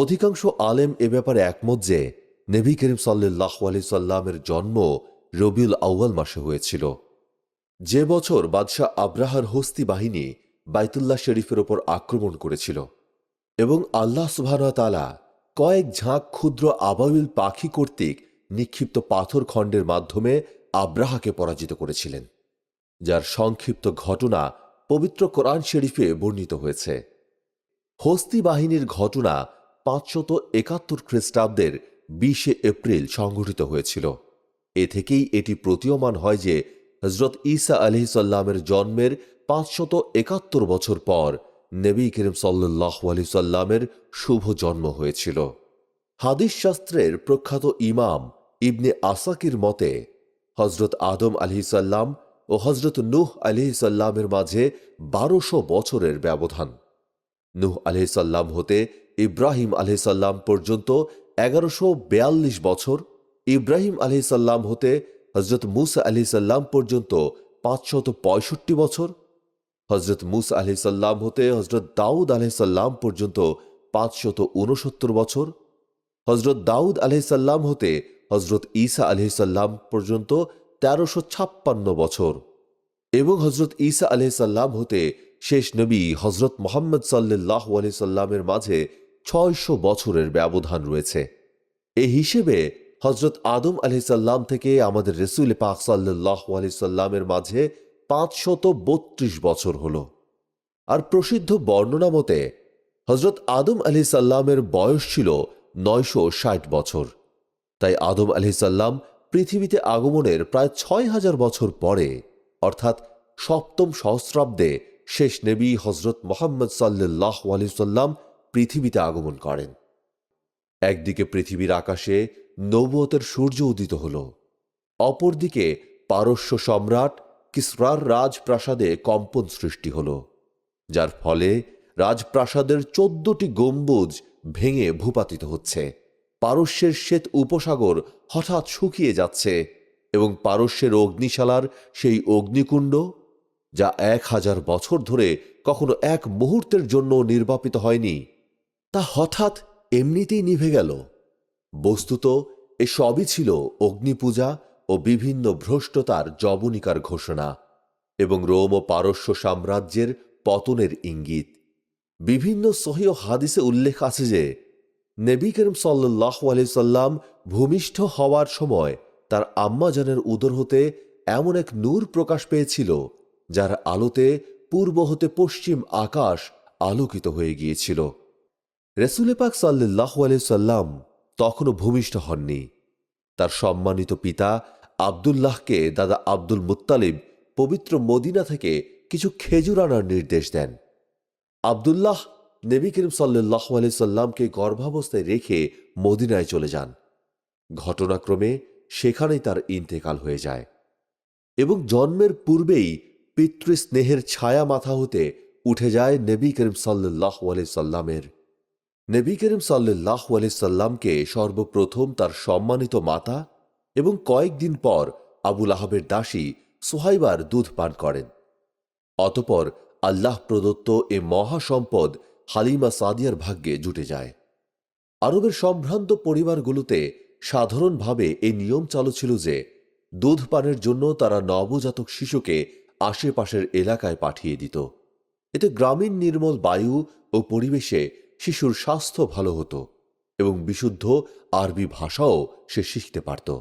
অধিকাংশ আলেম এ ব্যাপারে একমত যে, নবী করিম সাল্লাহ আলি সাল্লামের জন্ম রবিউল আউ্য়াল মাসে হয়েছিল। যে বছর বাদশাহ আব্রাহার হস্তি বাহিনী বাইতুল্লাহ শরীফের ওপর আক্রমণ করেছিল এবং আল্লাহ সুবাহতালা কয়েক ঝাঁক ক্ষুদ্র আবাবিল পাখি কর্তৃক নিক্ষিপ্ত পাথর খণ্ডের মাধ্যমে আব্রাহাকে পরাজিত করেছিলেন, যার সংক্ষিপ্ত ঘটনা পবিত্র কোরআন শরীফে বর্ণিত হয়েছে। হস্তি বাহিনীর ঘটনা পাঁচশত একাত্তর খ্রিস্টাব্দের বিশে এপ্রিল সংঘটিত হয়েছিল। এ থেকেই এটি প্রতীয়মান হয় যে হজরত ঈসা আলহিসাল্লামের জন্মের পাঁচশত একাত্তর বছর পর নবী করিম সাল্লাহ আলি সাল্লামের শুভ জন্ম হয়েছিল। হাদিস শাস্ত্রের প্রখ্যাত ইমাম ইবনে আসাকির মতে হজরত আদম আলহিসাল্লাম ও হজরত নুহ আলহিসাল্লামের মাঝে বারোশো বছরের ব্যবধান। নুহ আলহিসাল্লাম হতে ইব্রাহিম আলহিসাল্লাম পর্যন্ত এগারোশো বেয়াল্লিশ বছর, ইব্রাহিম আলহিসাল্লাম হতে হজরত মুসা আলহিসাল্লাম পর্যন্ত পাঁচশত পঁয়ষট্টি বছর হজরত মুসা আলহিসাল্লাম হতে হজরত দাউদ আলহিসাল্লাম পর্যন্ত পাঁচশত উনসত্তর বছর হজরত দাউদ আলহিসাল্লাম হতে হজরত ঈসা আলহিসাল্লাম পর্যন্ত তেরোশো ছাপ্পান্ন বছর এবং হজরত ঈসা আলহিসাল্লাম হতে শেষ নবী হজরত মোহাম্মদ সাল্লাহ সাল্লামের মাঝে ছয়শো বছরের ব্যবধান রয়েছে। এ হিসেবে হজরত আদম আলহিসাল্লাম থেকে আমাদের রসুল পাক সাল্লাহ সাল্লামের মাঝে পাঁচশত বত্রিশ বছর হল। আর প্রসিদ্ধ বর্ণনা মতে হজরত আদম আলি সাল্লামের বয়স ছিল নয়শো ষাট বছর। তাই আদম আলি সাল্লাম পৃথিবীতে আগমনের প্রায় ছয় হাজার বছর পরে, অর্থাৎ সপ্তম সহস্রাব্দে শেষ নেবী হজরত মোহাম্মদ সাল্লাহ আলি সাল্লাম পৃথিবীতে আগমন করেন। একদিকে পৃথিবীর আকাশে নবুয়তের সূর্য উদিত হল, অপরদিকে পারস্য সম্রাট কিসরার রাজপ্রাসাদে কম্পন সৃষ্টি হল, যার ফলে রাজপ্রাসাদের চোদ্দটি গম্বুজ ভেঙে ভূপাতিত হচ্ছে। পারস্যের শ্বেত উপসাগর হঠাৎ শুকিয়ে যাচ্ছে এবং পারস্যের অগ্নিশালার সেই অগ্নিকুণ্ড, যা এক হাজার বছর ধরে কখনো এক মুহূর্তের জন্য নির্বাপিত হয়নি তা হঠাৎ এমনিতেই নিভে গেল। বস্তুত এ সবই ছিল অগ্নিপূজা ও বিভিন্ন ভ্রষ্টতার জবনিকার ঘোষণা এবং রোম ও পারস্য সাম্রাজ্যের পতনের ইঙ্গিত। বিভিন্ন সহি ও হাদিসে উল্লেখ আছে যে, নবী করিম সাল্লাহ ভূমিষ্ঠ হওয়ার সময় তার আম্মাজানের উদর হতে এমন এক নূর প্রকাশ পেয়েছিল, যার আলোতে পূর্ব হতে পশ্চিম আকাশ আলোকিত হয়ে গিয়েছিল। রেসুলে পাক সাল্লাহ সাল্লাম তখনও ভূমিষ্ঠ হননি। তার সম্মানিত পিতা আবদুল্লাহকে দাদা আব্দুল মুত্তালিব পবিত্র মদিনা থেকে কিছু খেজুর আনার নির্দেশ দেন। আবদুল্লাহ নবী করিম সাল্লাহ সাল্লামকে গর্ভাবস্থায় রেখে মদিনায় চলে যান। ঘটনাক্রমে সেখানেই তার ইন্তেকাল হয়ে যায় এবং জন্মের পূর্বেই পিতৃস্নেহের ছায়া মাথা হতে উঠে যায় নবী করিম সাল্লাহ সাল্লামের নবী করিম সাল্লাহ সাল্লামকে সর্বপ্রথম তার সম্মানিত মাতা এবং কয়েকদিন পর আবুল আহবের দাসী সোহাইবার দুধ পান করেন। অতপর আল্লাহ প্রদত্ত এ মহাসম্পদ হালিমা সাদিয়ার ভাগ্যে জুটে যায়। আরবের সম্ভ্রান্ত পরিবারগুলোতে সাধারণভাবে এই নিয়ম চালু ছিল যে, দুধ পানের জন্য তারা নবজাতক শিশুকে আশেপাশের এলাকায় পাঠিয়ে দিত। এতে গ্রামীণ নির্মল বায়ু ও পরিবেশে শিশুর স্বাস্থ্য ভালো হতো এবং বিশুদ্ধ আরবি ভাষাও সে শিখতে পারত।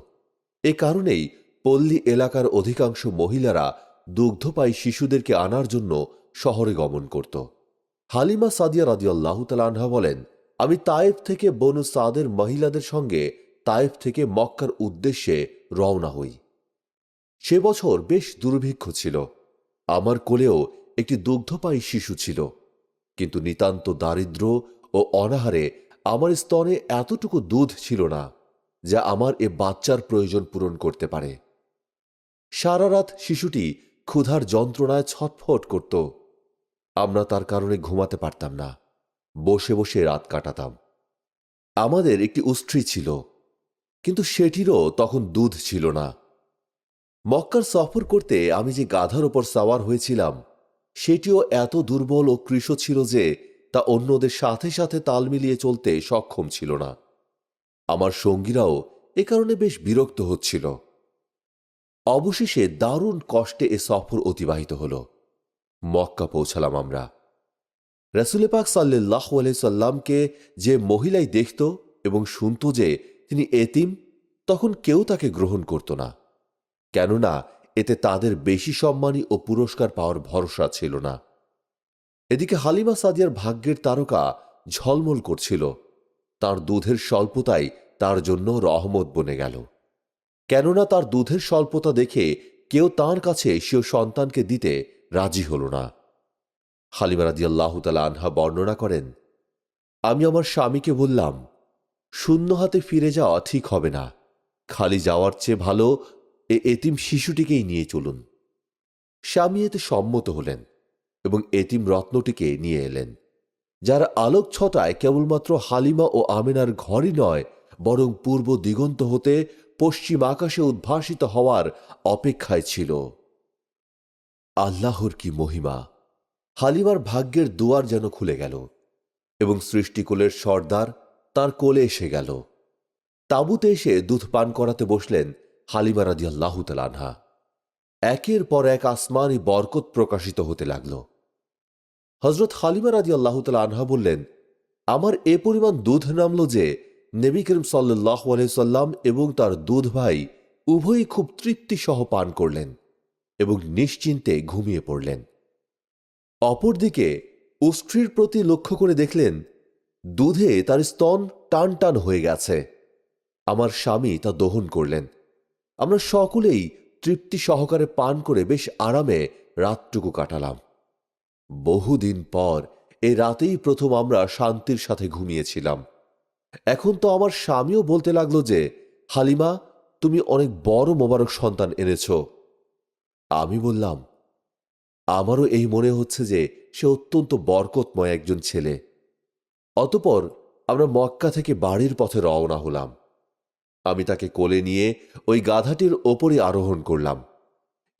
এ কারণেই পল্লী এলাকার অধিকাংশ মহিলারা দুগ্ধপায়ী শিশুদেরকে আনার জন্য শহরে গমন করত। হালিমা সাদিয়া রাদিয়াল্লাহ আনহা বলেন, আমি তায়েফ থেকে বনু সাদের মহিলাদের সঙ্গে তায়েফ থেকে মক্কার উদ্দেশ্যে রওনা হই। সে বছর বেশ দুর্ভিক্ষ ছিল। আমার কোলেও একটি দুগ্ধপায়ী শিশু ছিল। কিন্তু নিতান্ত দারিদ্র ও অনাহারে আমার স্তনে এতটুকু দুধ ছিল না যা আমার এ বাচ্চার প্রয়োজন পূরণ করতে পারে। সারা রাত শিশুটি ক্ষুধার যন্ত্রণায় ছটফট করত। আমরা তার কারণে ঘুমাতে পারতাম না। বসে বসে রাত কাটাতাম। আমাদের একটি উষ্ট্রি ছিল, কিন্তু সেটিরও তখন দুধ ছিল না। মক্কার সফর করতে আমি যে গাধার ওপর সাওয়ার হয়েছিলাম সেটিও এত দুর্বল ও কৃষ ছিল যে তা অন্যদের সাথে সাথে তাল মিলিয়ে চলতে সক্ষম ছিল না। আমার সঙ্গীরাও এ কারণে বেশ বিরক্ত হচ্ছিল। অবশেষে দারুণ কষ্টে এ সফর অতিবাহিত হল। মক্কা পৌঁছালাম আমরা। রাসুলে পাক সাল্লাহ সাল্লামকে যে মহিলাই দেখত এবং শুনত যে তিনি এতিম, তখন কেউ তাকে গ্রহণ করত না। কেননা এতে তাদের বেশি সম্মানী ও পুরস্কার পাওয়ার ভরসা ছিল না। এদিকে হালিমা সাদিয়ার ভাগ্যের তারকা ঝলমল করছিল। তার দুধের স্বল্পতাই তার জন্য রহমত বনে গেল। কেননা তার দুধের স্বল্পতা দেখে কেউ তার কাছে সেও সন্তানকে দিতে রাজি হল না। হালিমা রাজি আল্লাহ আনহা বর্ণনা করেন, আমি আমার স্বামীকে বললাম, শূন্য হাতে ফিরে যাওয়া ঠিক হবে না। খালি যাওয়ার চেয়ে ভালো এ এতিম শিশুটিকেই নিয়ে চলুন। স্বামী এতে সম্মত হলেন এবং এতিম রত্নটিকে নিয়ে এলেন, যার আলোক ছটায় কেবলমাত্র হালিমা ও আমিনার ঘরই নয়, বরং পূর্ব দিগন্ত হতে পশ্চিম আকাশে উদ্ভাসিত হওয়ার অপেক্ষায় ছিল। আল্লাহর কি মহিমা! হালিমার ভাগ্যের দুয়ার যেন খুলে গেল এবং সৃষ্টিকুলের সর্দার তার কোলে এসে গেল। তাঁবুতে এসে দুধ পান করাতে বসলেন হালিমা রাজি আল্লাহ আনহা। একের পর এক আসমানি বরকত প্রকাশিত হতে লাগল। হজরত হালিমা রাজি আল্লাহ আনহা বললেন, আমার এ পরিমাণ দুধ নামল যে নবী করিম সাল্লাহ সাল্লাম এবং তার দুধ ভাই উভয়ই খুব তৃপ্তি সহ পান করলেন এবং নিশ্চিন্তে ঘুমিয়ে পড়লেন। অপরদিকে উষ্ট্রির প্রতি লক্ষ্য করে দেখলেন, দুধে তার স্তন টান টান হয়ে গেছে। আমার স্বামী তা দহন করলেন। আমরা সকলেই তৃপ্তি সহকারে পান করে বেশ আরামে রাতটুকু কাটালাম। বহুদিন পর এ রাতেই প্রথম আমরা শান্তির সাথে ঘুমিয়েছিলাম। এখন তো আমার স্বামীও বলতে লাগল যে, হালিমা, তুমি অনেক বড় মোবারক সন্তান এনেছ। আমি বললাম, আমারও এই মনে হচ্ছে যে, সে অত্যন্ত বরকতময় একজন ছেলে। অতপর আমরা মক্কা থেকে বাড়ির পথে রওনা হলাম। আমি তাকে কোলে নিয়ে ওই গাধাটির ওপরে আরোহণ করলাম।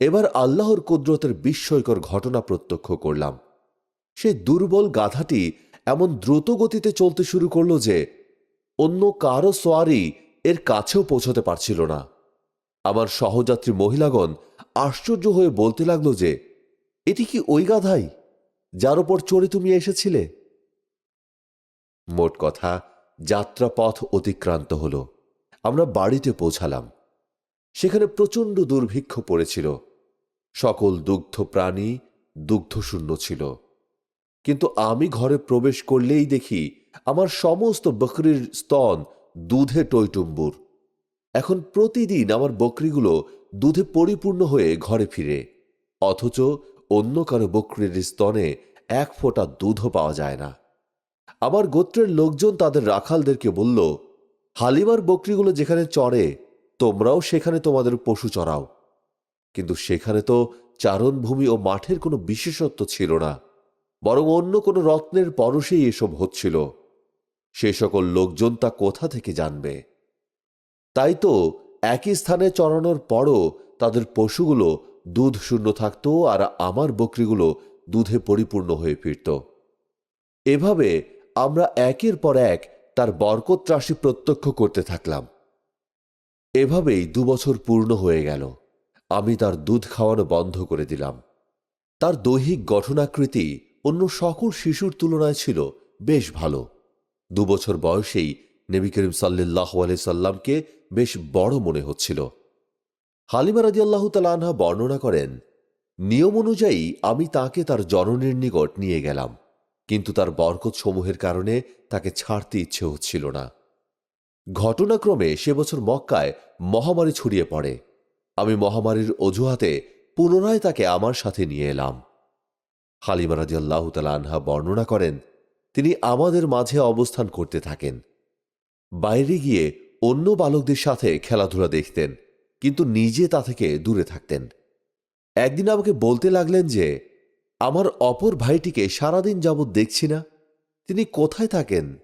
এবার আল্লাহর কুদরতের বিস্ময়কর ঘটনা প্রত্যক্ষ করলাম। সে দুর্বল গাধাটি এমন দ্রুত গতিতে চলতে শুরু করল যে, অন্য কারও সোয়ারি এর কাছেও পৌঁছতে পারছিল না। আমার সহযাত্রী মহিলাগণ আশ্চর্য হয়ে বলতে লাগল যে, এটি কি ওই গাধাই যার ওপর চড়ে তুমি এসেছিলে? মোট কথা, যাত্রাপথ অতিক্রান্ত হল। আমরা বাড়িতে পৌঁছালাম। সেখানে প্রচণ্ড দুর্ভিক্ষ পড়েছিল। সকল দুগ্ধ প্রাণী দুগ্ধশূন্য ছিল। কিন্তু আমি ঘরে প্রবেশ করলেই দেখি আমার সমস্ত বকরির স্তন দুধে টইটুম্বুর। এখন প্রতিদিন আমার বকরিগুলো দুধে পরিপূর্ণ হয়ে ঘরে ফিরে, অথচ অন্য কারও বকরির স্তনে এক ফোঁটা দুধও পাওয়া যায় না। আমার গোত্রের লোকজন তাদের রাখালদেরকে বলল হালিমার বকরিগুলো যেখানে চড়ে, তোমরাও সেখানে তোমাদের পশু চড়াও। কিন্তু সেখানে তো চারণভূমি ও মাঠের কোনো বিশেষত্ব ছিল না, বরং অন্য কোনো রত্নের পরশেই এসব হচ্ছিল। সে সকল লোকজন তা কোথা থেকে জানবে? তাই তো একই স্থানে চড়ানোর পরও তাদের পশুগুলো দুধ শূন্য থাকত আর আমার বকরিগুলো দুধে পরিপূর্ণ হয়ে ফিরত। এভাবে আমরা একের পর এক তার বরকত রাশি প্রত্যক্ষ করতে থাকলাম। এভাবেই দুবছর পূর্ণ হয়ে গেল। আমি তার দুধ খাওয়ানো বন্ধ করে দিলাম। তার দৈহিক গঠনাকৃতি অন্য সকল শিশুর তুলনায় ছিল বেশ ভালো। দুবছর বয়সেই নবী করিম সাল্লাহ সাল্লামকে বেশ বড় মনে হচ্ছিল। হালিমা রাজি আল্লাহ তালাহা বর্ণনা করেন, নিয়ম অনুযায়ী আমি তাকে তার জননীর নিকট নিয়ে গেলাম। কিন্তু তার বরকত সমূহের কারণে তাকে ছাড়তে ইচ্ছে হচ্ছিল না। ঘটনাক্রমে সে বছর মক্কায় মহামারী ছড়িয়ে পড়ে। আমি মহামারীর অজুহাতে পুনরায় তাকে আমার সাথে নিয়ে এলাম। হালিমা রাজি আল্লাহ আনহা বর্ণনা করেন, তিনি আমাদের মাঝে অবস্থান করতে থাকেন। বাইরে গিয়ে অন্য বালকদের সাথে খেলাধুলা দেখতেন, কিন্তু নিজে তা থেকে দূরে থাকতেন। একদিন আমাকে বলতে লাগলেন যে আমার অপর ভাইটিকে সারাদিন যাবৎ দেখছি না, তিনি কোথায় থাকেন?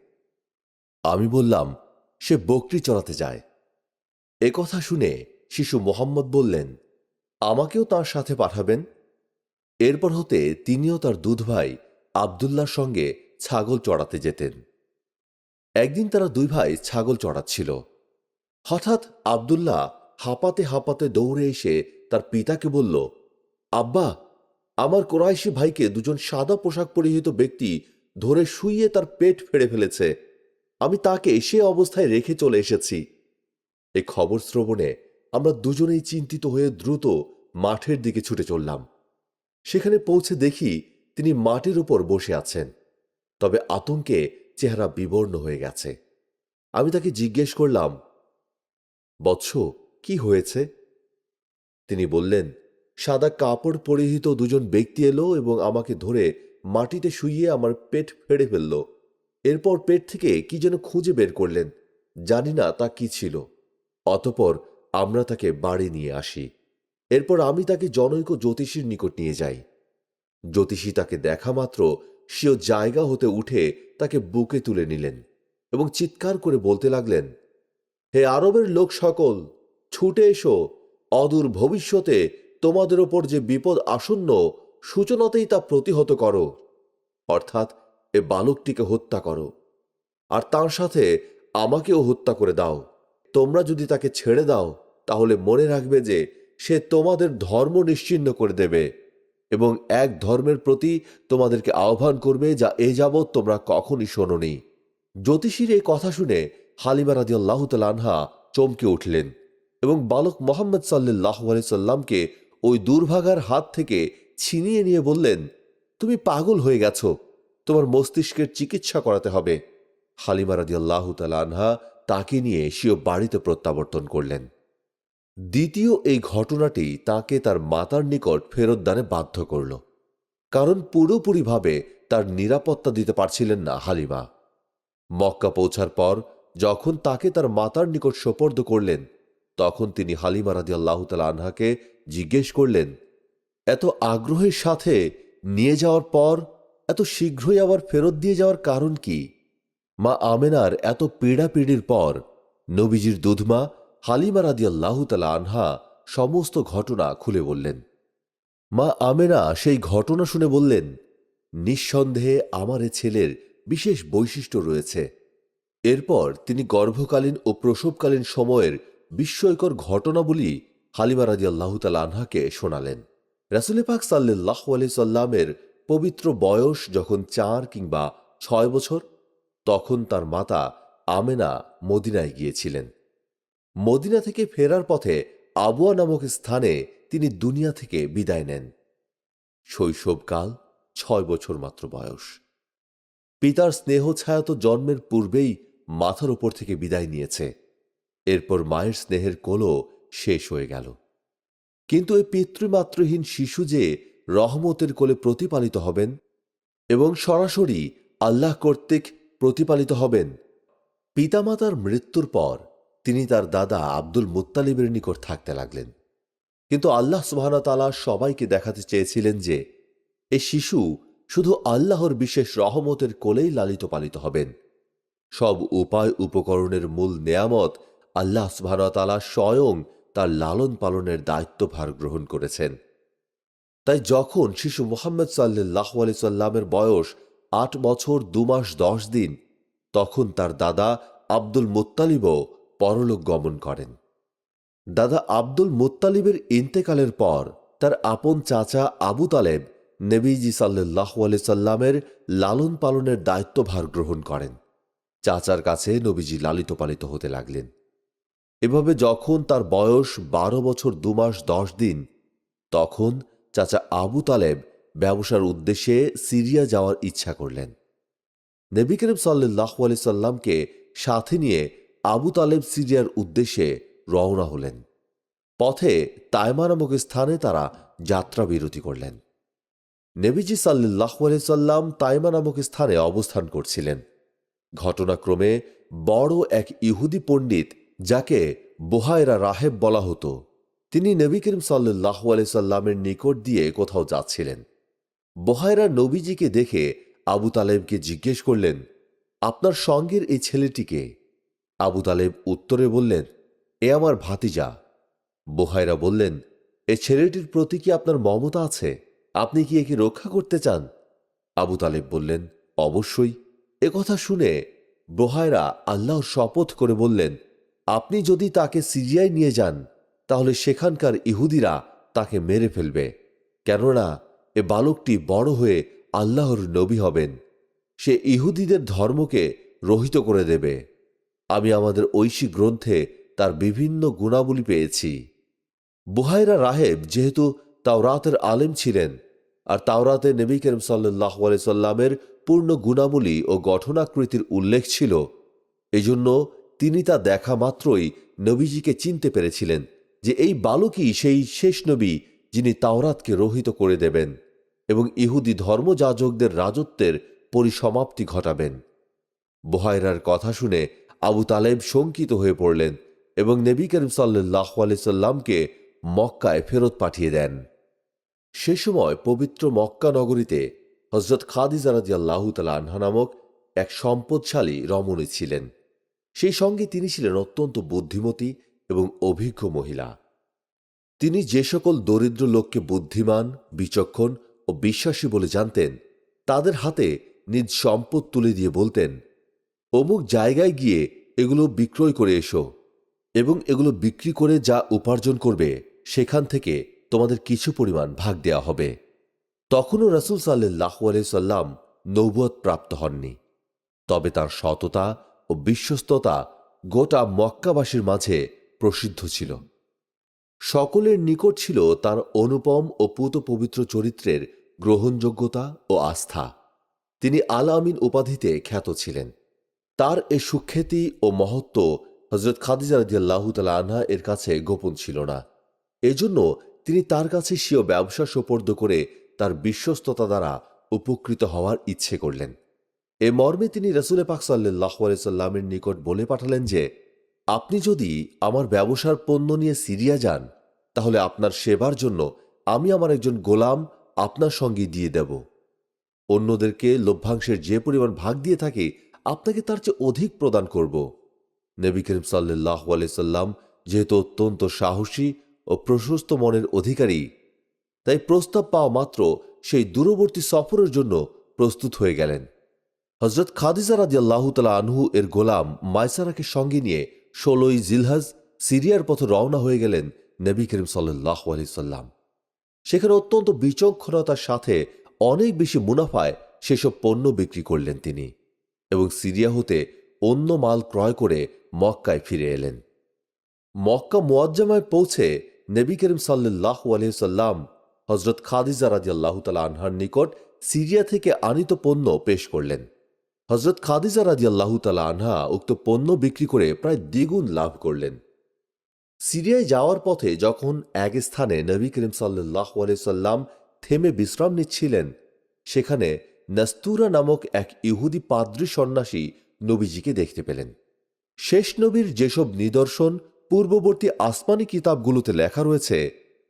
আমি বললাম, সে বকরি চড়াতে যায়। এ কথা শুনে শিশু মোহাম্মদ বললেন, আমাকেও তার সাথে পাঠাবেন? এরপর হতে তিনিও তার দুধ ভাই আবদুল্লার সঙ্গে ছাগল চড়াতে যেতেন। একদিন তারা দুই ভাই ছাগল চড়াচ্ছিল। হঠাৎ আব্দুল্লাহ হাঁপাতে হাঁপাতে দৌড়ে এসে তার পিতাকে বলল, আব্বা আমার কোরাইশি ভাইকে দুজন সাদা পোশাক পরিহিত ব্যক্তি ধরে শুইয়ে তার পেট ফেড়ে ফেলেছে। আমি তাকে সে অবস্থায় রেখে চলে এসেছি। এই খবর শ্রবণে আমরা দুজনেই চিন্তিত হয়ে দ্রুত মাঠের দিকে ছুটে চললাম। সেখানে পৌঁছে দেখি তিনি মাটির উপর বসে আছেন। তবে আতঙ্কে চেহারা বিবর্ণ হয়ে গেছে। আমি তাকে জিজ্ঞেস করলাম, বৎস, কি হয়েছে? তিনি বললেন সাদা কাপড় পরিহিত দুজন ব্যক্তি এলো এবং আমাকে ধরে মাটিতে শুইয়ে আমার পেট ফেড়ে ফেলল। এরপর পেট থেকে কি যেন খুঁজে বের করলেন, জানি না তা কি ছিল। অতপর আমরা তাকে বাড়ি নিয়ে আসি। এরপর আমি তাকে জনৈক জ্যোতিষীর নিকট নিয়ে যাই। জ্যোতিষী তাকে দেখা মাত্র, সেও জায়গা হতে উঠে তাকে বুকে তুলে নিলেন এবং চিৎকার করে বলতে লাগলেন, হে আরবের লোক সকল, ছুটে এসো, অদূর ভবিষ্যতে তোমাদের ওপর যে বিপদ আসন্ন, সূচনাতেই তা প্রতিহত করো। অর্থাৎ এ বালকটিকে হত্যা করো। আর তার সাথে আমাকেও হত্যা করে দাও। তোমরা যদি তাকে ছেড়ে দাও, তাহলে মনে রাখবে যে সে তোমাদের ধর্ম নিশ্চিহ্ন করে দেবে এবং এক ধর্মের প্রতি তোমাদেরকে আহ্বান করবে যা এ যাবৎ তোমরা কখনই শোনোনি। জ্যোতিষীর এই কথা শুনে হালিমা রাজি আল্লাহ চমকে উঠলেন এবং বালক মোহাম্মদ সাল্লাহ আলি সাল্লামকে ওই দুর্ভাগার হাত থেকে ছিনিয়ে নিয়ে বললেন, তুমি পাগল হয়ে গেছ। তোমার মস্তিষ্কের চিকিৎসা করাতে হবে। হালিমা রাজি আল্লাহ আনহা তাকে নিয়ে সিও বাড়িতে প্রত্যাবর্তন করলেন। দ্বিতীয় এই ঘটনাটি তাকে তার মাতার নিকট ফেরত দানে বাধ্য করল। কারণ পুরোপুরিভাবে তার নিরাপত্তা দিতে পারছিলেন না হালিমা। মক্কা পৌঁছার পর যখন তাকে তার মাতার নিকট সোপর্দ করলেন তখন তিনি হালিমা রাজি আল্লাহ আনহাকে জিজ্ঞেস করলেন, এত আগ্রহের সাথে নিয়ে যাওয়ার পর এত শীঘ্রই আবার ফেরত দিয়ে যাওয়ার কারণ কি? মা আমেনার এত পীড়াপিড়ির পর নবীজির দুধমা হালিমা রাদি আল্লাহ আনহা সমস্ত ঘটনা খুলে বললেন। মা আমেনা সেই ঘটনা শুনে বললেন, নিঃসন্দেহে আমার এ ছেলের বিশেষ বৈশিষ্ট্য রয়েছে। এরপর তিনি গর্ভকালীন ও প্রসবকালীন সময়ের বিস্ময়কর ঘটনাবলী হালিমা রাজি আল্লাহ আনহাকে শোনালেন। রাসুল পাক সাল্লাহ সাল্লামের পবিত্র বয়স যখন চার কিংবা ছয় বছর, তখন তার মাতা আমেনা মদিনায় গিয়েছিলেন। মদিনা থেকে ফেরার পথে আবুয়া নামক স্থানে তিনি দুনিয়া থেকে বিদায় নেন। শৈশবকাল ছয় বছর মাত্র বয়স। পিতার স্নেহ ছায়া তো জন্মের পূর্বেই মাথার ওপর থেকে বিদায় নিয়েছে। এরপর মায়ের স্নেহের কোলও শেষ হয়ে গেল। কিন্তু এই পিতৃমাতৃহীন শিশু যে রহমতের কোলে প্রতিপালিত হবেন এবং সরাসরি আল্লাহ কর্তৃক প্রতিপালিত হবেন, পিতামাতার মৃত্যুর পর তিনি তার দাদা আব্দুল মুত্তালিবের নিকট থাকতে লাগলেন। কিন্তু আল্লাহ সুবাহতালা সবাইকে দেখাতে চেয়েছিলেন যে এ শিশু শুধু আল্লাহর বিশেষ রহমতের কোলেই লালিত পালিত হবেন। সব উপায় উপকরণের মূল নেয়ামত আল্লাহ সুবাহতালা স্বয়ং তার লালন পালনের দায়িত্বভার গ্রহণ করেছেন। তাই যখন শিশু মোহাম্মদ সাল্লাহ আলি সাল্লামের বয়স আট বছর দু মাস দশ দিন, তখন তার দাদা আব্দুল মোত্তালিবও পরলোক গমন করেন। দাদা আব্দুল মোত্তালিবের ইন্তেকালের পর তার আপন চাচা আবু তালেব নেবিজি সাল্লাহ সাল্লামের লালন পালনের দায়িত্বভার গ্রহণ করেন। চাচার কাছে নবীজি লালিত পালিত হতে লাগলেন। এভাবে যখন তার বয়স বারো বছর দু মাস দশ দিন, তখন চাচা আবু তালেব ব্যবসার উদ্দেশ্যে সিরিয়া যাওয়ার ইচ্ছা করলেন। নবী করিম সাল্লাহ আলি সাল্লামকে সাথে নিয়ে আবু তালেব সিরিয়ার উদ্দেশ্যে রওনা হলেন। পথে তাইমা নামক স্থানে তারা যাত্রা বিরতি করলেন। নেবিজি সাল্লাহ সাল্লাম তাইমা নামক স্থানে অবস্থান করছিলেন। ঘটনাক্রমে বড় এক ইহুদি পণ্ডিত যাকে বোহায়রা রাহেব বলা হতো। তিনি নবী করিম সাল্লাহ সাল্লামের নিকট দিয়ে কোথাও যাচ্ছিলেন। বোহায়রা নবীজিকে দেখে আবু তালেবকে জিজ্ঞেস করলেন, আপনার সঙ্গের এই ছেলেটিকে আবু তালেব উত্তরে বললেন, এ আমার ভাতিজা। বোহায়রা বললেন, এ ছেলেটির প্রতি কি আপনার মমতা আছে? আপনি কি একে রক্ষা করতে চান? আবু তালেব বললেন, অবশ্যই। একথা শুনে বোহায়রা আল্লাহর শপথ করে বললেন আপনি যদি তাকে সিরিয়ায় নিয়ে যান, তাহলে সেখানকার ইহুদিরা তাকে মেরে ফেলবে। কেননা, এ বালকটি বড় হয়ে আল্লাহর নবী হবেন। সে ইহুদিদের ধর্মকে রহিত করে দেবে। আমি আমাদের ঐশী গ্রন্থে তার বিভিন্ন গুণাবলী পেয়েছি। বুহাইরা রাহেব যেহেতু তাওরাতের আলেম ছিলেন, আর তাওরাতে নবী করিম সাল্লাহ সাল্লামের পূর্ণ গুণাবলী ও গঠনাকৃতির উল্লেখ ছিল, এজন্য তিনি তা দেখা মাত্রই নবীজিকে চিনতে পেরেছিলেন যে এই বালকই সেই শেষ নবী যিনি তাওরাতকে রহিত করে দেবেন এবং ইহুদি ধর্মযাজকদের রাজত্বের পরিসমাপ্তি ঘটাবেন। বহায়রার কথা শুনে আবু তালেব শঙ্কিত হয়ে পড়লেন এবং নবী করিম সাল্লাহ সাল্লামকে মক্কায় ফেরত পাঠিয়ে দেন। সে সময় পবিত্র মক্কা নগরীতে হজরত খাদিজা রাজি আল্লাহ তালা আনহা নামক এক সম্পদশালী রমণী ছিলেন। সেই সঙ্গে তিনি ছিলেন অত্যন্ত বুদ্ধিমতী এবং অভিজ্ঞ মহিলা। তিনি যে সকল দরিদ্র লোককে বুদ্ধিমান, বিচক্ষণ ও বিশ্বাসী বলে জানতেন, তাদের হাতে নিজ সম্পদ তুলে দিয়ে বলতেন, অমুক জায়গায় গিয়ে এগুলো বিক্রয় করে এসো এবং এগুলো বিক্রি করে যা উপার্জন করবে, সেখান থেকে তোমাদের কিছু পরিমাণ ভাগ দেওয়া হবে। তখনও রসুল সাল্লাহ সাল্লাম নৌবত প্রাপ্ত হননি। তবে তার সততা ও বিশ্বস্ততা গোটা মক্কাবাসীর মাঝে প্রসিদ্ধ ছিল। সকলের নিকট ছিল তার অনুপম ও পুত পবিত্র চরিত্রের গ্রহণযোগ্যতা ও আস্থা। তিনি আল আমিন উপাধিতে খ্যাত ছিলেন। তার এ সুখ্যাতি ও মহত্ব হজরত খাদিজা রাজিয়াল্লাহ আনহা এর কাছে গোপন ছিল না। এজন্য তিনি তার কাছে স্বীয় ব্যবসা সোপর্দ করে তার বিশ্বস্ততা দ্বারা উপকৃত হওয়ার ইচ্ছে করলেন। এ মর্মে তিনি রসুল পাক সাল্লাহ সাল্লামের নিকট বলে পাঠালেন যে, আপনি যদি আমার ব্যবসার পণ্য নিয়ে সিরিয়া যান, তাহলে আপনার সেবার জন্য আমি আমার একজন গোলাম আপনার সঙ্গে দিয়ে দেব। অন্যদেরকে লভ্যাংশের যে পরিমাণ ভাগ দিয়ে থাকি, আপনাকে তার চেয়ে অধিক প্রদান করব। নবী করিম সাল্লাহ সাল্লাম যেহেতু অত্যন্ত সাহসী ও প্রশস্ত মনের অধিকারী, তাই প্রস্তাব পাওয়া মাত্র সেই দূরবর্তী সফরের জন্য প্রস্তুত হয়ে গেলেন। হজরত খাদিজা রাজি আল্লাহ তালা আনহু এর গোলাম মাইসারাকে সঙ্গে নিয়ে ষোলোই জিলহাজ সিরিয়ার পথে রওনা হয়ে গেলেন নবী করিম সাল্লাহ আলি সাল্লাম। সেখানে অত্যন্ত বিচক্ষণতার সাথে অনেক বেশি মুনাফায় সেসব পণ্য বিক্রি করলেন তিনি এবং সিরিয়া হতে অন্য মাল ক্রয় করে মক্কায় ফিরে এলেন। মক্কা মোয়াজ্জামায় পৌঁছে নবী করিম সাল্লাহ আলহিসাল্লাম হজরত খাদিজা রাজি আল্লাহ তালা আনহার নিকট সিরিয়া থেকে আনিত পণ্য পেশ করলেন। হজরত খাদিজা রাজি আল্লাহ তালা আনহা উক্ত পণ্য বিক্রি করে প্রায় দ্বিগুণ লাভ করলেন। সিরিয়ায় যাওয়ার পথে যখন এক স্থানে নবী করিম সাল্লাহ সাল্লাম থেমে বিশ্রাম নিচ্ছিলেন, সেখানে নাস্তুরা নামক এক ইহুদি পাদ্রী সন্ন্যাসী নবীজিকে দেখতে পেলেন। শেষ নবীর যেসব নিদর্শন পূর্ববর্তী আসমানি কিতাবগুলোতে লেখা রয়েছে,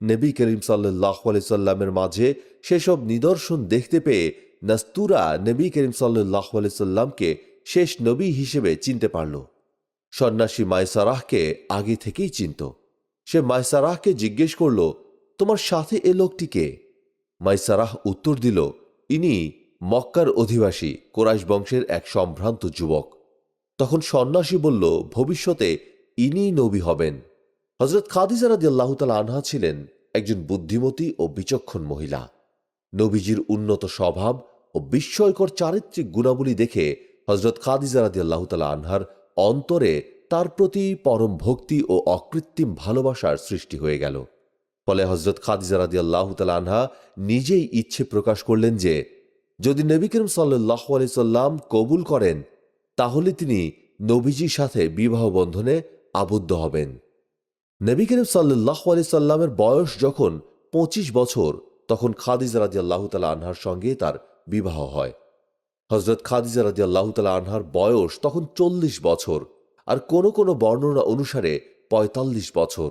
নবী করিম সাল্লাহ সাল্লামের মাঝে সেসব নিদর্শন দেখতে পেয়ে নাস্তুরা নবী করিম সাল্লাহ সাল্লামকে শেষ নবী হিসেবে চিনতে পারল। সন্ন্যাসী মায়সারাহকে আগে থেকেই চিনত। সে মায়সারাহকে জিজ্ঞেস করল, তোমার সাথে এ লোকটিকে মাইসারাহ উত্তর দিল, ইনি মক্কার অধিবাসী, কোরাইশ বংশের এক সম্ভ্রান্ত যুবক। তখন সন্ন্যাসী বলল, ভবিষ্যতে ইনি নবী হবেন। হজরত খাদিজা রাদি আল্লাহ তালা আনহা ছিলেন একজন বুদ্ধিমতী ও বিচক্ষণ মহিলা। নবীজির উন্নত স্বভাব ও বিস্ময়কর চারিত্রিক গুণাবলী দেখে হজরত খাদিজা রাদি আল্লাহ তালা আনহার অন্তরে তার প্রতি পরম ভক্তি ও অকৃত্রিম ভালোবাসার সৃষ্টি হয়ে গেল। ফলে হজরত খাদিজা রাদি আল্লাহ তালা আনহা নিজেই ইচ্ছে প্রকাশ করলেন যে, যদি নবী করিম সাল্লাহ সাল্লাম কবুল করেন, তাহলে তিনি নবীজির সাথে বিবাহ বন্ধনে আবদ্ধ হবেন। নবী করিম সাল্লাহ সাল্লামের বয়স যখন পঁচিশ বছর, তখন খাদিজা রাজি আল্লাহ তালা আনহার সঙ্গে তার বিবাহ হয়। হজরত খাদিজা রাজি আল্লাহ তালা আনহার বয়স তখন চল্লিশ বছর আর কোন কোন বর্ণনা অনুসারে পঁয়তাল্লিশ বছর।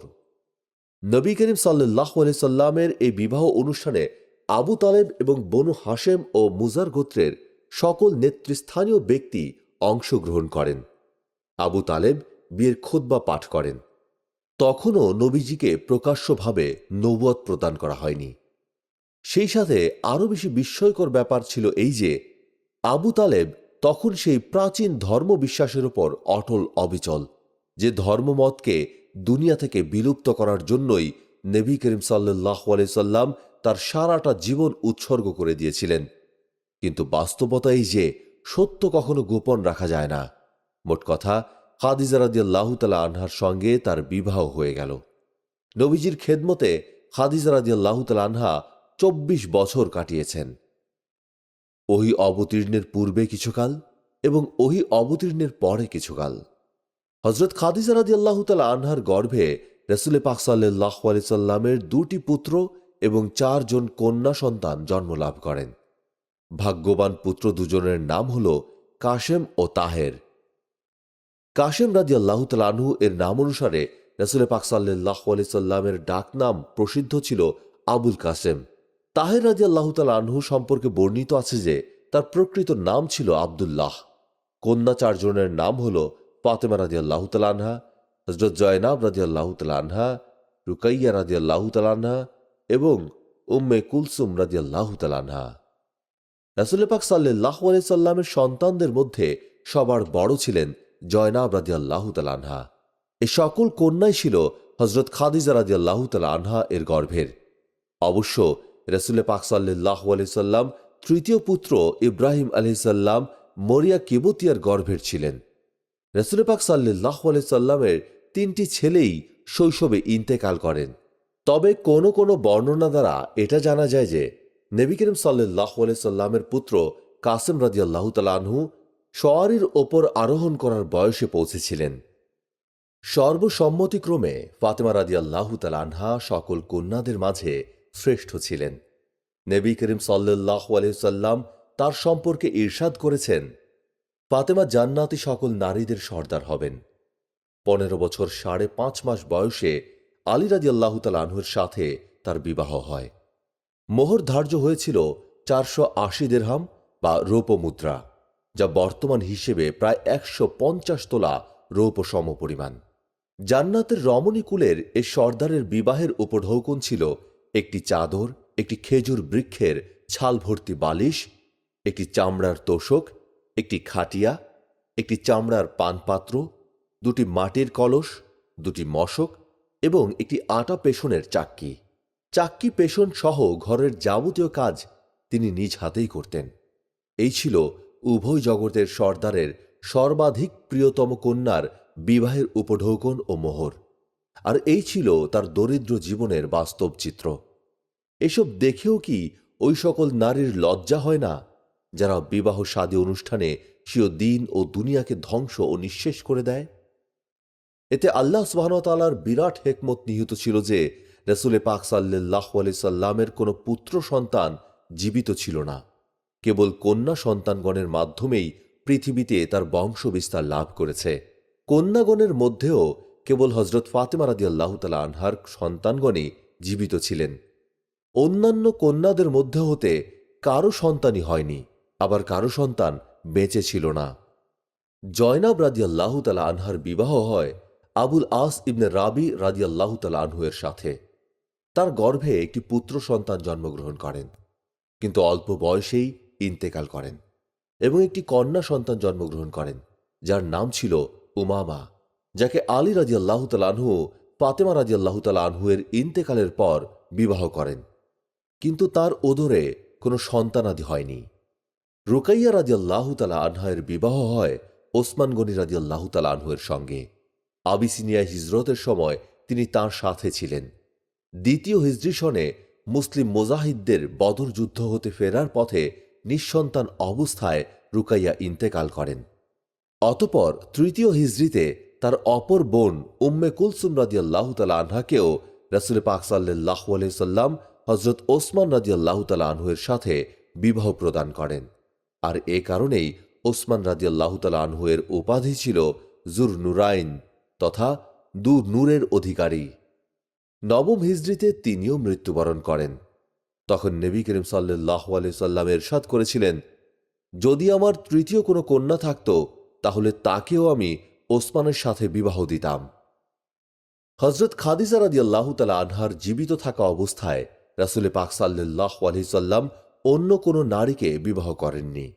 নবী করিম সাল্লাহ সাল্লামের এই বিবাহ অনুষ্ঠানে আবু তালেব এবং বনু হাশেম ও মুজার গোত্রের সকল নেতৃস্থানীয় ব্যক্তি অংশগ্রহণ করেন। আবু তালেব বিয়ের খোদ্া পাঠ করেন। তখনও নবীজিকে প্রকাশ্যভাবে নৌবত প্রদান করা হয়নি। সেই সাথে আরও বেশি বিস্ময়কর ব্যাপার ছিল এই যে, আবু তালেব তখন সেই প্রাচীন ধর্ম বিশ্বাসের উপর অটল অবিচল, যে ধর্মমতকে দুনিয়া থেকে বিলুপ্ত করার জন্যই নবী করিম সাল্লাহ সাল্লাম তার সারাটা জীবন উৎসর্গ করে দিয়েছিলেন। কিন্তু বাস্তবতা এই যে, সত্য কখনো গোপন রাখা যায় না। মোট কথা, খাদিজা রাদিয়াল্লাহ তালা আনহার সঙ্গে তার বিবাহ হয়ে গেল। নবীজির খেদমতে খাদিজা রাদিয়াল্লাহ তালা আনহা চব্বিশ বছর কাটিয়েছেন। ওহি অবতীর্ণের পূর্বে কিছুকাল এবং ওহি অবতীর্ণের পরে কিছুকাল। হজরত খাদিজা রাদি আল্লাহ আনহার গর্ভে রসুলে পাক সাল্লামের দুটি পুত্র এবং চারজন কন্যা সন্তান জন্মলাভ করেন। ভাগ্যবান পুত্র দুজনের নাম হল কাশেম ও তাহের। কাশেম রাজি আল্লাহ এর নাম অনুসারে রসুলে পাক সাল্লাহ সাল্লামের ডাক নাম প্রসিদ্ধ ছিল আবুল কাসেম তাহের রাজি আল্লাহ আনহু সম্পর্কে বর্ণিত আছে যে, তার প্রকৃত নাম ছিল আবদুল্লাহ। কন্যা চারজনের নাম হল ফাতেমা রাজি আল্লাহ আনহা হজরত জয়নাব রাজি আল্লাহ আনহা, রুকাইয়া রাজি আল্লাহ আনহা এবং উম্মে কুলসুম রাজি আল্লাহ আনহা। রাসুল পাক সাল্লাহ সাল্লামের সন্তানদের মধ্যে সবার বড় ছিলেন জয়নাব রাজি আল্লাহ আনহা। এ সকল কন্যাই ছিল হজরত খাদিজা রাজি আল্লাহ আনহা এর গর্ভের। অবশ্য রসুল পাক সাল্লাহ সাল্লাম তৃতীয় পুত্র ইব্রাহিম আলহিসাল্লাম মরিয়া কিবতিয়ার গর্ভের ছিলেন। রসুল পাক সাল্লাহ সাল্লামের তিনটি ছেলেই শৈশবে ইন্তেকাল করেন। তবে কোনো কোনো বর্ণনা দ্বারা এটা জানা যায় যে নবী করিম সাল্লাহ সাল্লামের পুত্র কাসেম রাজি আল্লাহ তালাহু সওয়ারির ওপর আরোহণ করার বয়সে পৌঁছেছিলেন। সর্বসম্মতিক্রমে ফাতেমা রাদি আল্লাহ আনহা সকল কন্যাদের মাঝে শ্রেষ্ঠ ছিলেন। নবী করিম সাল্লাহ সাল্লাম তার সম্পর্কে ঈর্ষাদ করেছেন, ফাতেমা জান্নাতি সকল নারীদের সর্দার হবেন। পনেরো বছর সাড়ে পাঁচ মাস বয়সে আলী রাজি আল্লাহ আনহুর সাথে তার বিবাহ হয়। মোহর ধার্য হয়েছিল চারশো আশি দেড়হাম বা রৌপ মুদ্রা, যা বর্তমান হিসেবে প্রায় একশো পঞ্চাশ তোলা রৌপ সমপরিমাণ। জান্নাতের রমণী কুলের এ সর্দারের বিবাহের উপঢৌকন ছিল একটি চাদর, একটি খেজুর বৃক্ষের ছাল ভর্তি বালিশ, একটি চামড়ার তোষক, একটি খাটিয়া, একটি চামড়ার পানপাত্র, দুটি মাটির কলস, দুটি মশক এবং একটি আটা পেশনের চাক্কি। চাক্কি পেশন সহ ঘরের যাবতীয় কাজ তিনি নিজ হাতেই করতেন। এই ছিল উভয় জগতের সর্দারের সর্বাধিক প্রিয়তম কন্যার বিবাহের উপঢৌকন ও মোহর। আর এই ছিল তার দরিদ্র জীবনের বাস্তব চিত্র। এসব দেখেও কি ওই সকল নারীর লজ্জা হয় না, যারা বিবাহ সাদী অনুষ্ঠানে সিও দিন ও দুনিয়াকে ধ্বংস ও নিঃশেষ করে দেয়? এতে আল্লাহ সুবাহতালার বিরাট হেকমত নিহিত ছিল যে, রসুলে পাক সাল্লাহ সাল্লামের কোনো পুত্র সন্তান জীবিত ছিল না। কেবল কন্যা সন্তানগণের মাধ্যমেই পৃথিবীতে তার বংশ বিস্তার লাভ করেছে। কন্যাগণের মধ্যেও কেবল হজরত ফাতেমা রাদি আল্লাহ তালা আনহার সন্তানগণই জীবিত ছিলেন। অন্যান্য কন্যাদের মধ্যে হতে কারও সন্তানই হয়নি, আবার কারও সন্তান বেঁচে ছিল না। জয়নাব রাজি আল্লাহ তালা আনহার বিবাহ হয় আবুল আস ইবনে রাবি রাজি আল্লাহ তালা আনহুয়ের সাথে। তার গর্ভে একটি পুত্র সন্তান জন্মগ্রহণ করেন, কিন্তু অল্প বয়সেই ইন্তেকাল করেন এবং একটি কন্যা সন্তান জন্মগ্রহণ করেন, যার নাম ছিল উমামা। যাকে আলী রাজি আল্লাহ আনহু ফাতেমা রাজি আল্লাহ আনহুয়ের ইন্তেকালের পর বিবাহ করেন। কিন্তু তার ওদরে কোনো সন্তানাদি হয়নি। রুকাইয়া রাজি আল্লাহ তালা আনহায়ের বিবাহ হয় ওসমান গনি রাজি আল্লাহ তালা আনহুয়ের সঙ্গে। আবিসিনিয়া হিজরতের সময় তিনি তার সাথে ছিলেন। দ্বিতীয় হিজরি সনে মুসলিম মোজাহিদদের বদর যুদ্ধ হতে ফেরার পথে নিঃসন্তান অবস্থায় রুকাইয়া ইন্তেকাল করেন। অতপর তৃতীয় হিজড়িতে তার অপর বোন উম্মে কুলসুম রাজি আল্লাহ তালা আনহাকেও রাসুল পাক সাল্লাহ সাল্লাম হজরত ওসমান রাজি আল্লাহ তালা আনহুয়ের সাথে বিবাহ প্রদান করেন। আর এ কারণেই ওসমান রাজি আল্লাহ তালা আনহুয়ের উপাধি ছিল জুর নুরাইন তথা দু নূরের অধিকারী। নবম হিজড়িতে তিনিও মৃত্যুবরণ করেন। তখন নবী করিম সাল্লাহ সাল্লামের সাদ করেছিলেন, যদি আমার তৃতীয় কোনো কন্যা থাকত, তাহলে তাকেও আমি ওসমানের সাথে বিবাহ দিতাম। হজরত খাদিজা রাদি আল্লাহ তালা আনহার জীবিত থাকা অবস্থায় রাসুলে পাক সাল্লাহ আলহিসাল্লাম অন্য কোনো নারীকে বিবাহ করেননি।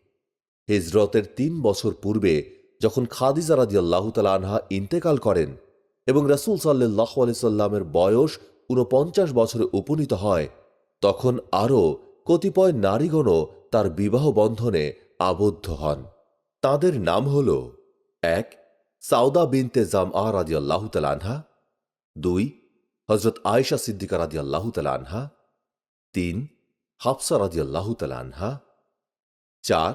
হিজরতের তিন বছর পূর্বে যখন খাদিজা রাজি আল্লাহ আনহা ইন্তেকাল করেন এবং রাসুল সাল্লাহ আলি সাল্লামের বয়স ঊনপঞ্চাশ বছরে উপনীত হয়, তখন আরও কতিপয় নারীগণও তার বিবাহ বন্ধনে আবদ্ধ হন। তাদের নাম হল, এক সাউদা বিনতে জাম আ রাজি আল্লাহ আনহা, দুই হজরত আয়েশা সিদ্দিকা রাজি আল্লাহ আনহা, তিন, হাফসা রাজি আল্লাহ আনহা, চার,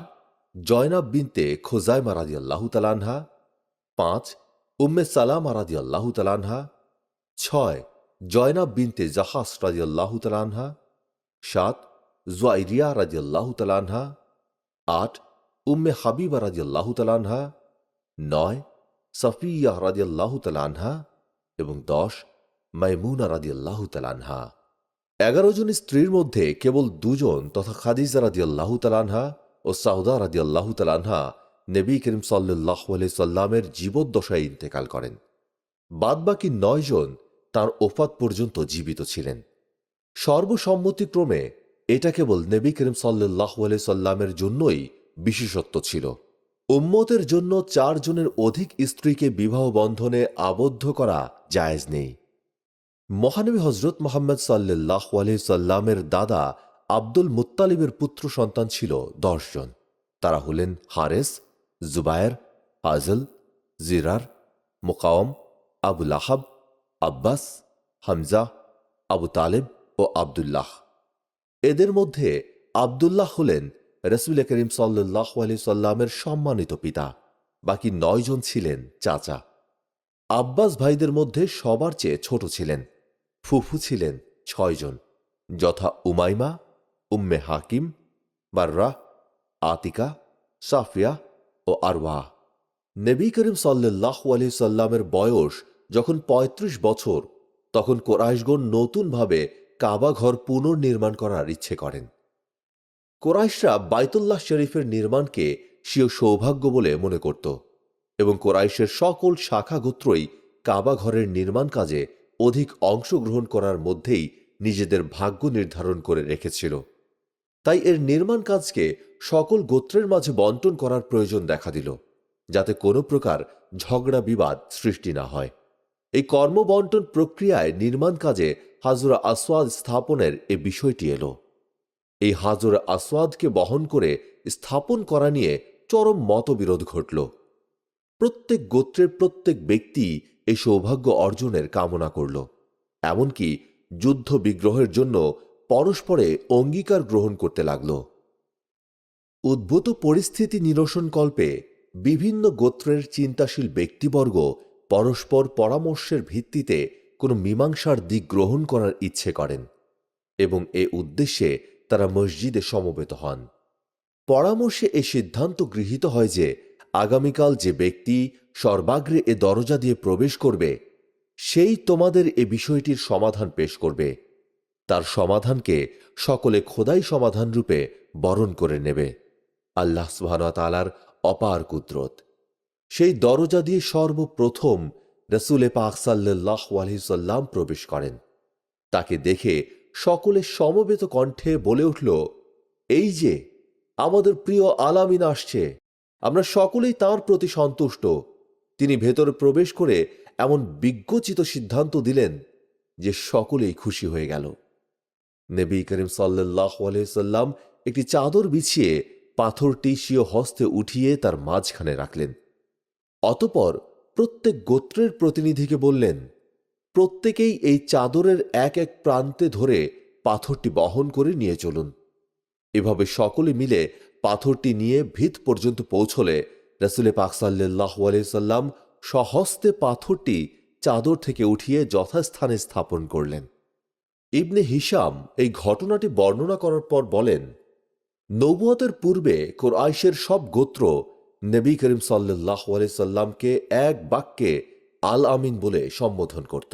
জয়নাব বিনতে খোজাইমা রাজি আল্লাহ আনহা, পাঁচ, উম্মে সালামা রাজি আল্লাহ আনহা, ছয়, জয়নাব বিনতে জাহাস রাজি আল্লাহ আনহা, সাত, জুয়াইরিয়া রাজি আল্লাহ আনহা, আট, উম্মে হাবিবা রাজি আল্লাহ আনহা, নয় সফিয়া রাজি আল্লাহ আনহা এবং দশ, মাইমুনা রাজি আল্লাহ আনহা। এগারো জন স্ত্রীর মধ্যে কেবল দুজন তথা খাদিজা রাজি আল্লাহ তালানহা ও সাউদা রাজি আল্লাহ তালানহা নবী করিম সাল্লাহ সাল্লামের জীবদ্দশায় ইন্তেকাল করেন। বাদবাকি নয় জন তাঁর ওফাত পর্যন্ত জীবিত ছিলেন। সর্বসম্মতিক্রমে এটা কেবল নবী করিম সাল্লাহ সাল্লামের জন্যই বিশেষত্ব ছিল। উম্মতের জন্য চারজনের অধিক স্ত্রীকে বিবাহ বন্ধনে আবদ্ধ করা জায়েজ নেই। মহানবী হজরত মোহাম্মদ সাল্লাহ সাল্লামের দাদা আব্দুল মুত্তালিবের পুত্র সন্তান ছিল দশজন তারা হলেন হারেস, জুবায়ের আজল জিরার মোকাওম আবুল আহাব আব্বাস, হামজা, আবু তালেব ও আবদুল্লাহ। এদের মধ্যে আবদুল্লাহ হলেন রসুল করিম সাল্লাহ সাল্লামের সম্মানিত পিতা। বাকি নয়জন ছিলেন চাচা। আব্বাস ভাইদের মধ্যে সবার চেয়ে ছোট ছিলেন, ফুফু ছিলেন ছয়জন যথা Umaima, Umm Hakim Barra Atika, Safiya ও আরওয়া। নবী করিম সাল্লাহ আলি সাল্লামের বয়স যখন ৩৫ বছর, তখন কোরাইশগণ নতুনভাবে কাবা ঘর পুনর্নির্মাণ করার ইচ্ছে করেন। কোরাইশরা বাইতুল্লাহ শরীফের নির্মাণকে স্বীয় সৌভাগ্য বলে মনে করত এবং কোরাইশের সকল শাখা গোত্রই কাবা ঘরের নির্মাণ কাজে অধিক অংশগ্রহণ করার মধ্যেই নিজেদের ভাগ্য নির্ধারণ করে রেখেছিল। তাই এর নির্মাণ কাজকে সকল গোত্রের মাঝে বন্টন করার প্রয়োজন দেখা দিল, যাতে কোনো প্রকার ঝগড়া বিবাদ সৃষ্টি না হয়। এই কর্মবন্টন প্রক্রিয়ায় নির্মাণ কাজে হাজুরা আসওয়াদ স্থাপনের এ বিষয়টি এলো। এই হাজর আসওয়াদকে বহন করে স্থাপন করা নিয়ে চরম মতবিরোধ ঘটল। প্রত্যেক গোত্রের প্রত্যেক ব্যক্তি এই সৌভাগ্য অর্জনের কামনা করল। এমনকি যুদ্ধ বিগ্রহের জন্য পরস্পরে অঙ্গীকার গ্রহণ করতে লাগল। উদ্ভূত পরিস্থিতি নিরসনকল্পে বিভিন্ন গোত্রের চিন্তাশীল ব্যক্তিবর্গ পরস্পর পরামর্শের ভিত্তিতে কোনো মীমাংসার দিক গ্রহণ করার ইচ্ছে করেন এবং এ উদ্দেশ্যে তারা মসজিদে সমবেত হন। পরামর্শে এ সিদ্ধান্ত গৃহীত হয় যে, আগামীকাল যে ব্যক্তি সর্বাগ্রে এ দরজা দিয়ে প্রবেশ করবে, সেই তোমাদের এ বিষয়টির সমাধান পেশ করবে। তার সমাধানকে সকলে খোদাই সমাধান রূপে বরণ করে নেবে। আল্লাহ সুবাহতালার অপার কুদরত। সেই দরজা দিয়ে সর্বপ্রথম রসুলে পাক সাল্লাহ আলহিসাল্লাম প্রবেশ করেন। তাকে দেখে সকলে সমবেত কণ্ঠে বলে উঠল, এই যে, আমাদের প্রিয় আলামিন আসছে। আমরা সকলেই তার প্রতি সন্তুষ্ট। তিনি ভেতরে প্রবেশ করে এমন বিজ্ঞচিত সিদ্ধান্ত দিলেন যে সকলেই খুশি হয়ে গেল। নবী করিম সাল্লাহ সাল্লাম একটি চাদর বিছিয়ে পাথরটি স্বীয় হস্তে উঠিয়ে তার মাঝখানে রাখলেন। অতপর প্রত্যেক গোত্রের প্রতিনিধিকে বললেন প্রত্যেকেই এই চাদরের এক এক প্রান্তে ধরে পাথরটি বহন করে নিয়ে চলুন। এভাবে সকলে মিলে পাথরটি নিয়ে ভিত পর্যন্ত পৌঁছলে রসুলে পাক সাল্লাহ সাল্লাম সহস্তে পাথরটি চাদর থেকে উঠিয়ে যথাস্থানে স্থাপন করলেন। ইবনে হিসাম এই ঘটনাটি বর্ণনা করার পর বলেন, নবুয়তের পূর্বে কোরআশের সব গোত্র নবী করিম সাল্লাহ সাল্লামকে এক বাক্যে আল আমিন বলে সম্বোধন করত।